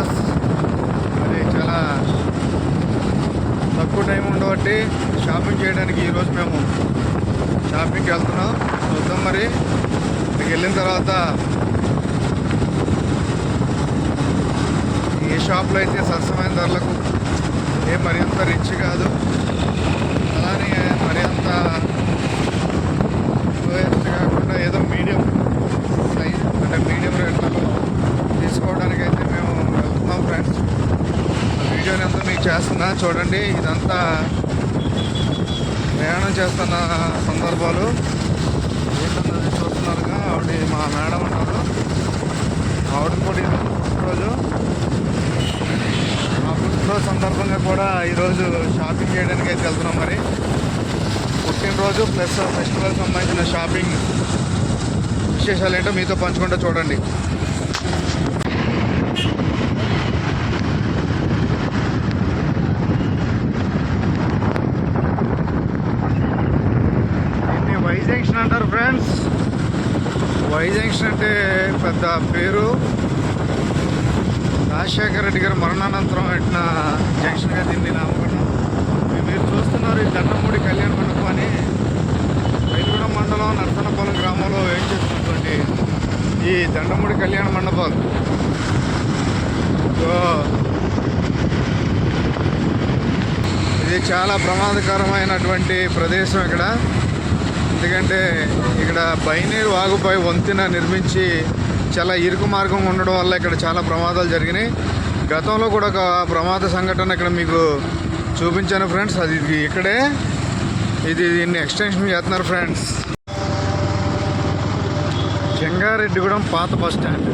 Famous. అది చాలా తక్కువ టైం ఉండబట్టి షాపింగ్ చేయడానికి ఈరోజు మేము షాపింగ్కి వెళ్తున్నాం. చూద్దాం మరి. ఇక్కడికి వెళ్ళిన తర్వాత ఏ షాప్లో అయితే సరసమైన ధరలకు ఏ మరింత రిచ్ కాదు చూడండి ఇదంతా ప్రయాణం చేస్తున్న సందర్భాలు. ఏంటన్నది చూస్తున్నారుగా ఆవిడ మా మేడం అన్నారు ఆవిడ కూడా ఈరోజు మా పుట్టినరోజు సందర్భంగా కూడా ఈరోజు షాపింగ్ చేయడానికి అయితే వెళ్తున్నాం మరి. పుట్టినరోజు ప్లస్ ఫెస్టివల్ సంబంధించిన షాపింగ్ విశేషాలు ఏంటో మీతో పంచుకుంటూ చూడండి దీన్ని వై జంక్షన్ అంటారు ఫ్రెండ్స్ వై అంటే పెద్ద పేరు. రాజశేఖర రెడ్డి గారు మరణానంతరం పెట్టిన జంక్షన్గా దీన్ని నామకరణం. మీరు చూస్తున్నారు ఈ దండమూడి కళ్యాణ మండపం అని. వెలుగుడ మండలం నర్సనపాలెం గ్రామంలో ఏం చేస్తున్నటువంటి ఈ దండమూడి కళ్యాణ మండపాలు? ఇది చాలా ప్రమాదకరమైనటువంటి ప్రదేశం ఇక్కడ. ఎందుకంటే ఇక్కడ బైనీరు వాగుపై వంతెన నిర్మించి చాలా ఇరుకు మార్గం ఉండడం వల్ల ఇక్కడ చాలా ప్రమాదాలు జరిగినాయి. గతంలో కూడా ఒక ప్రమాద సంఘటన ఇక్కడ మీకు చూపించాను ఫ్రెండ్స్. అది ఇది ఇక్కడే. ఇది దీన్ని ఎక్స్టెన్షన్ చేస్తున్నారు ఫ్రెండ్స్. జంగారెడ్డిగూడెం పాత బస్ స్టాండ్.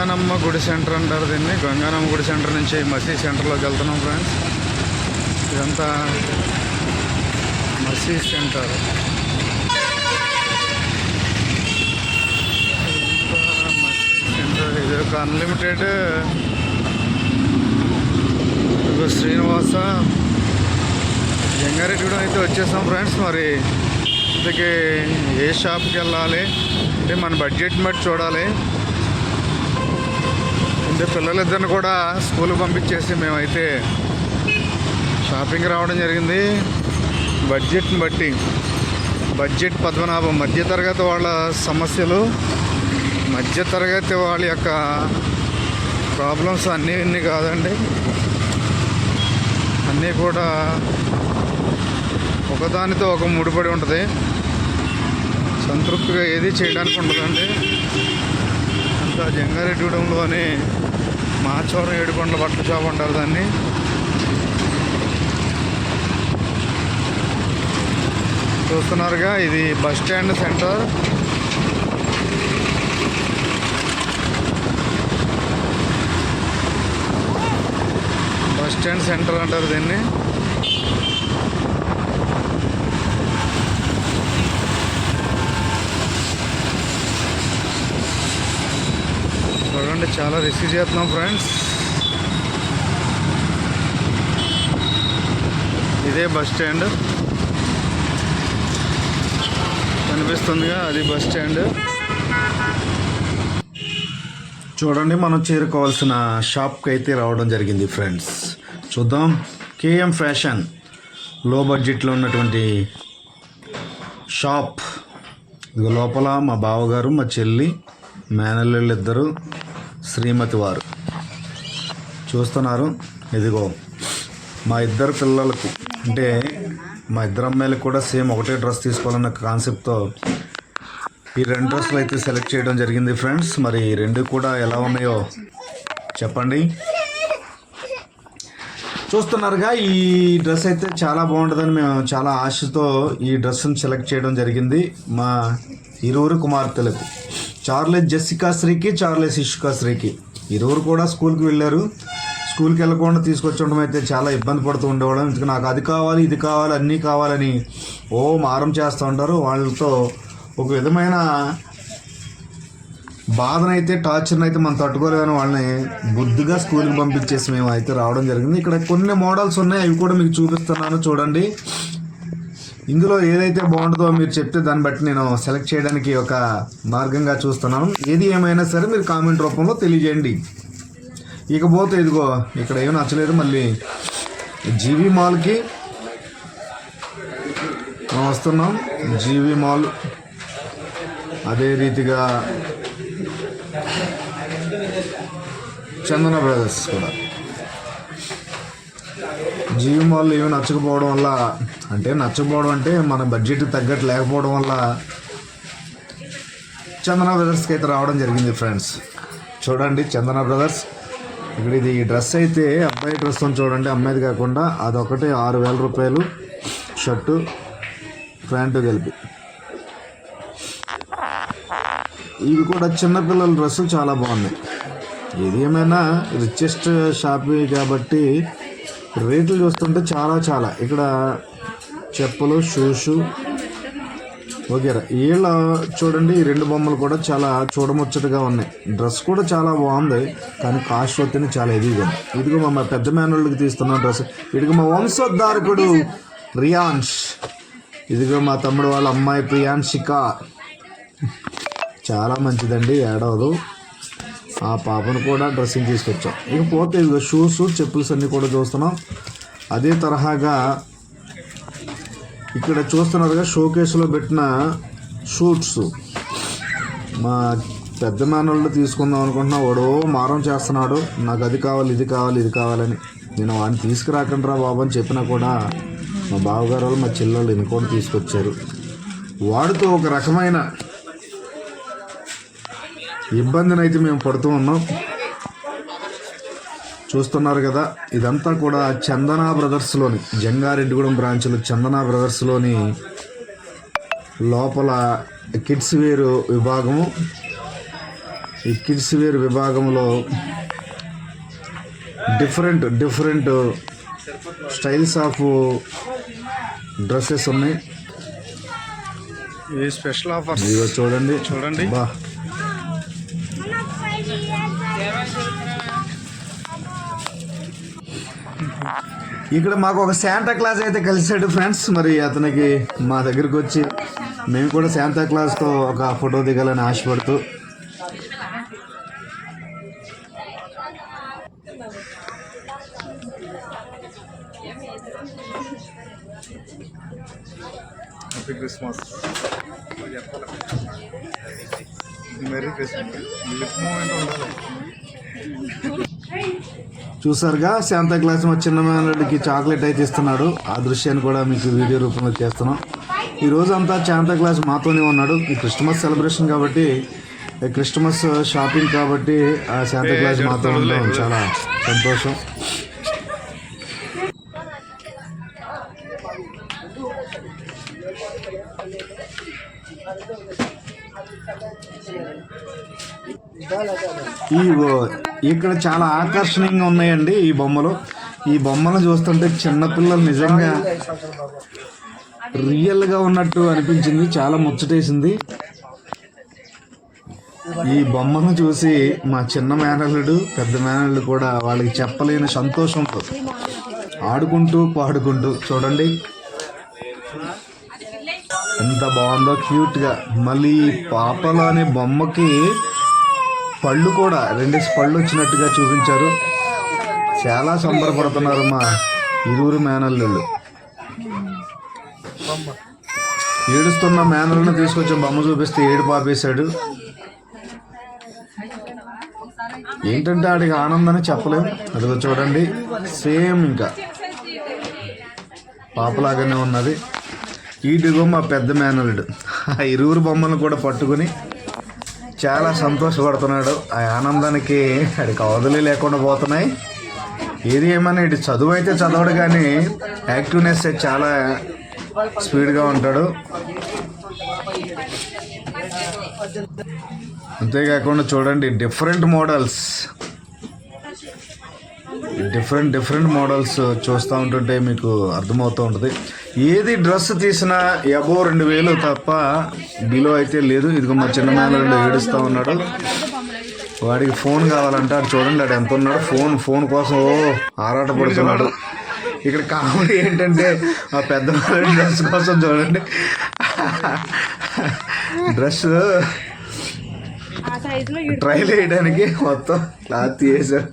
గంగానమ్మ గుడి సెంటర్ అంటారు దీన్ని. గంగానమ్మ గుడి సెంటర్ నుంచి మసీద్ సెంటర్లోకి వెళ్తున్నాం ఫ్రెండ్స్. ఇదంతా మసీద్ సెంటర్. సెంటర్. ఇది ఒక అన్లిమిటెడ్ శ్రీనివాస జంగారెడ్డి అయితే వచ్చేసాం ఫ్రెండ్స్ మరి. ఇంతకీ ఏ షాప్కి వెళ్ళాలి? అంటే మన బడ్జెట్ని బట్టి చూడాలి. అంటే పిల్లలిద్దరిని కూడా స్కూల్కి పంపించేసి మేమైతే షాపింగ్ రావడం జరిగింది. బడ్జెట్ని బట్టి బడ్జెట్ పద్మనాభం మధ్యతరగతి వాళ్ళ సమస్యలు మధ్యతరగతి వాళ్ళ యొక్క ప్రాబ్లమ్స్ అన్నీ ఇన్ని కాదండి. అన్నీ కూడా ఒకదానితో ఒక ముడిపడి ఉంటుంది. సంతృప్తిగా ఏది చేయడానికి ఉండదండి. అంతా జంగారెడ్డిగూడెంలోని మాచవరం ఏడుకొండల బట్టల షాప్ అంటారు దాన్ని. చూస్తున్నారుగా ఇది bus stand centre. Bus stand centre అంటారు దీన్ని. చూడండి చాలా రిస్క్ చేస్తున్నాం ఫ్రెండ్స్ ఇదే బస్ స్టాండ్ కనిపిస్తుందిగా అది బస్ స్టాండ్ చూడండి మనం చేరుకోవాల్సిన షాప్కి అయితే రావడం జరిగింది ఫ్రెండ్స్ చూద్దాం. కేఎం ఫ్యాషన్లో బడ్జెట్లో ఉన్నటువంటి షాప్ ఇదిగో లోపల మా బావగారు మా చెల్లి మేనల్లు ఇద్దరు శ్రీమతి వారు చూస్తున్నారు? ఇదిగో మా ఇద్దరు పిల్లలకు అంటే మా ఇద్దరు అమ్మాయిలకు కూడా సేమ్ ఒకటే డ్రెస్ తీసుకోవాలన్న కాన్సెప్ట్తో ఈ రెండు డ్రెస్సులు అయితే సెలెక్ట్ చేయడం జరిగింది ఫ్రెండ్స్. మరి రెండు కూడా ఎలా ఉన్నాయో చెప్పండి. చూస్తున్నారుగా ఈ డ్రెస్ అయితే చాలా బాగుంటుందని మేము చాలా ఆశతో ఈ డ్రెస్సును సెలెక్ట్ చేయడం జరిగింది మా ఇరువురు కుమార్తెలకు. చార్లెస్ జెస్సికా శ్రీకి చార్లెస్ ఇషికా శ్రీకి. ఇరువురు కూడా స్కూల్కి వెళ్ళారు. స్కూల్కి వెళ్ళకుండా తీసుకొచ్చడం అయితే చాలా ఇబ్బంది పడుతూ ఉండేవాళ్ళం. ఇందుకు నాకు అది కావాలి ఇది కావాలి అన్నీ కావాలని ఓ మారం చేస్తూ ఉంటారు. వాళ్ళతో ఒక విధమైన బాధనైతే టార్చర్ని అయితే మనం తట్టుకోలేని వాళ్ళని బుద్ధిగా స్కూల్కి పంపించేసి మేము అయితే రావడం జరిగింది. ఇక్కడ కొన్ని మోడల్స్ ఉన్నాయి. అవి కూడా మీకు చూపిస్తున్నాను. చూడండి. ఇందులో ఏదైతే బాగుంటుందో మీరు చెప్తే దాన్ని బట్టి నేను సెలెక్ట్ చేయడానికి ఒక మార్గంగా చూస్తున్నాను. ఏది ఏమైనా సరే మీరు కామెంట్ రూపంలో తెలియజేయండి. ఇకపోతే ఇదిగో ఇక్కడ ఏం నచ్చలేదు మళ్ళీ జీవి మాల్కి మనం వస్తున్నాం. జీవి మాల్ అదే రీతిగా చందన బ్రదర్స్ కూడా. జీవి మాల్ ఏమి నచ్చకపోవడం వల్ల అంటే నచ్చకపోవడం అంటే మన బడ్జెట్ తగ్గట్టు లేకపోవడం వల్ల చందన బ్రదర్స్కి అయితే రావడం జరిగింది ఫ్రెండ్స్ చూడండి చందన బ్రదర్స్ ఇక్కడ ఇది ఈ డ్రెస్ అయితే అబ్బాయి డ్రెస్ అని చూడండి అమ్మాయిది కాకుండా అదొకటి ఆరు వేల రూపాయలు షర్టు ప్యాంటు కలిపి. ఇవి కూడా చిన్నపిల్లల డ్రెస్సులు చాలా బాగున్నాయి. ఇది ఏమైనా రిచెస్ట్ షాప్ కాబట్టి రేట్లు చూస్తుంటే చాలా చాలా. ఇక్కడ చెప్పులు షూషు వగేరా. వీళ్ళ చూడండి ఈ రెండు బొమ్మలు కూడా చాలా చూడముచ్చటగా ఉన్నాయి. డ్రెస్ కూడా చాలా బాగుంది కానీ కాస్ట్ వస్తేనే చాలా ఎదిగా ఉంది ఇదిగో మా మా పెద్ద మేనోళ్ళకి తీస్తున్న డ్రెస్. ఇదిగో మా వంశోద్ధారకుడు రియాన్ష్ ఇదిగో మా తమ్ముడు వాళ్ళ అమ్మాయి ప్రియాంశిక. చాలా మంచిదండి ఏడవదు. ఆ పాపను కూడా డ్రెస్సింగ్ తీసుకొచ్చాం. ఇకపోతే ఇదిగో షూస్ చెప్పుల్స్ అన్నీ కూడా చూస్తున్నాం. అదే తరహాగా ఇక్కడ చూస్తున్నారుగా షోకేస్లో పెట్టిన షూట్స్ మా పెద్ద మేనళ్ళు తీసుకుందాం అనుకుంటున్నా వాడు మారం చేస్తున్నాడు. నాకు అది కావాలి ఇది కావాలి ఇది కావాలని. నేను వాడిని తీసుకురాకండి రా బాబు అని చెప్పినా కూడా మా బావగారు వాళ్ళు మా చెల్లెళ్ళు ఎన్నుకొని తీసుకొచ్చారు. వాడితో ఒక రకమైన ఇబ్బందినైతే మేము పడుతూ ఉన్నాం. చూస్తున్నారు కదా ఇదంతా కూడా చందన బ్రదర్స్లోని జంగారెడ్డిగూడెం బ్రాంచ్లో చందన బ్రదర్స్లోని లోపల కిడ్స్ వేర్ విభాగము. ఈ కిడ్స్ వేర్ విభాగంలో different different styles of dresses ఉన్నాయి. ఇది స్పెషల్ ఇదిగో చూడండి. చూడండి. బా ఇక్కడ మాకు ఒక శాంటా క్లాస్ అయితే కలిసాడు ఫ్రెండ్స్ మరి అతనికి మా దగ్గరికి వచ్చి మేము కూడా శాంతా క్లాస్తో ఒక ఫోటో దిగాలని ఆశపడుతూ. Happy Christmas merry Christmas moment ఉండాలి. చూసారుగా శాంతా క్లాస్ మా చిన్న మేనల్లుడికి చాక్లెట్ అయితే ఇస్తున్నాడు. ఆ దృశ్యాన్ని కూడా మీకు వీడియో రూపంలో చేస్తున్నాం. ఈ రోజు అంతా శాంతా క్లాస్ మాతోనే ఉన్నాడు. ఈ క్రిస్మస్ సెలబ్రేషన్ కాబట్టి ఈ క్రిస్మస్ షాపింగ్ కాబట్టి ఆ శాంతా క్లాస్ మాతో ఉండడం చాలా సంతోషం. ఈ ఇక్కడ చాలా ఆకర్షణీయంగా ఉన్నాయండి ఈ బొమ్మలు. ఈ బొమ్మలు చూస్తుంటే చిన్నపిల్లలు నిజంగా రియల్గా ఉన్నట్టు అనిపించింది చాలా ముచ్చటేసింది. ఈ బొమ్మను చూసి మా చిన్న మేనల్లుడు పెద్ద మేనల్లుడు కూడా వాళ్ళకి చెప్పలేని సంతోషంతో ఆడుకుంటూ పాడుకుంటూ చూడండి. ఎంత బాగుందో క్యూట్గా మళ్ళీ ఈ పాపలు అనే బొమ్మకి పళ్ళు కూడా రెండేసి పళ్ళు వచ్చినట్టుగా చూపించారు. చాలా సంబరపడుతున్నారు మా ఇరువురు మేనల్లుళ్ళు. ఏడుస్తున్న మేనల్ని తీసుకొచ్చి బొమ్మ చూపిస్తే ఏడు పాపేశాడు. ఏంటంటే ఆడికి ఆనందాన్ని చెప్పలేం. అదిగో చూడండి సేమ్ ఇంకా. పాపలాగానే ఉన్నది. ఈటిగో మా పెద్ద మేనల్లుడు. ఆ ఇరువురు బొమ్మలను కూడా పట్టుకుని చాలా సంతోషపడుతున్నాడు. ఆ ఆనందానికి ఆడికి అవధులు లేకుండా పోతున్నాయి. ఏది ఏమైనా ఇటు చదువు అయితే చదవడు కానీ యాక్టివ్నెస్ చాలా స్పీడ్గా ఉంటాడు. అంతేకాకుండా చూడండి different models. Different different models చూస్తూ ఉంటుంటే మీకు అర్థమవుతూ ఉంటుంది. ఏది డ్రెస్ తీసినా ఎబో రెండు వేలు తప్ప బిలో అయితే లేదు. ఇదిగో మా చిన్న మేనల్లుడు ఏడుస్తూ ఉన్నాడు. వాడికి ఫోన్ కావాలంటే. చూడండి ఆడు ఎంత ఉన్నాడు. ఫోన్ ఫోన్ కోసం ఆరాట పడుతున్నాడు ఇక్కడ కామెడీ ఏంటంటే ఆ పెద్ద డ్రెస్ కోసం చూడండి. డ్రెస్ ట్రైల్ వేయడానికి మొత్తం క్లాత్ తీసేశారు.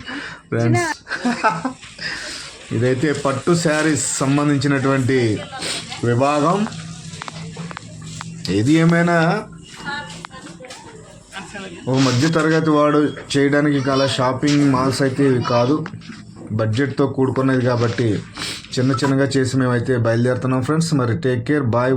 ఫ్రెండ్స్. ఇదైతే పట్టు శారీస్ సంబంధించినటువంటి విభాగం. ఏది ఏమైనా ఒక మధ్య తరగతి వాడు చేయడానికి గల షాపింగ్ మాల్స్ అయితే ఇవి కాదు. బడ్జెట్తో కూడుకున్నది కాబట్టి చిన్న చిన్నగా చేసి మేమైతే బయలుదేరుతున్నాం ఫ్రెండ్స్. మరి టేక్ కేర్ బాయ్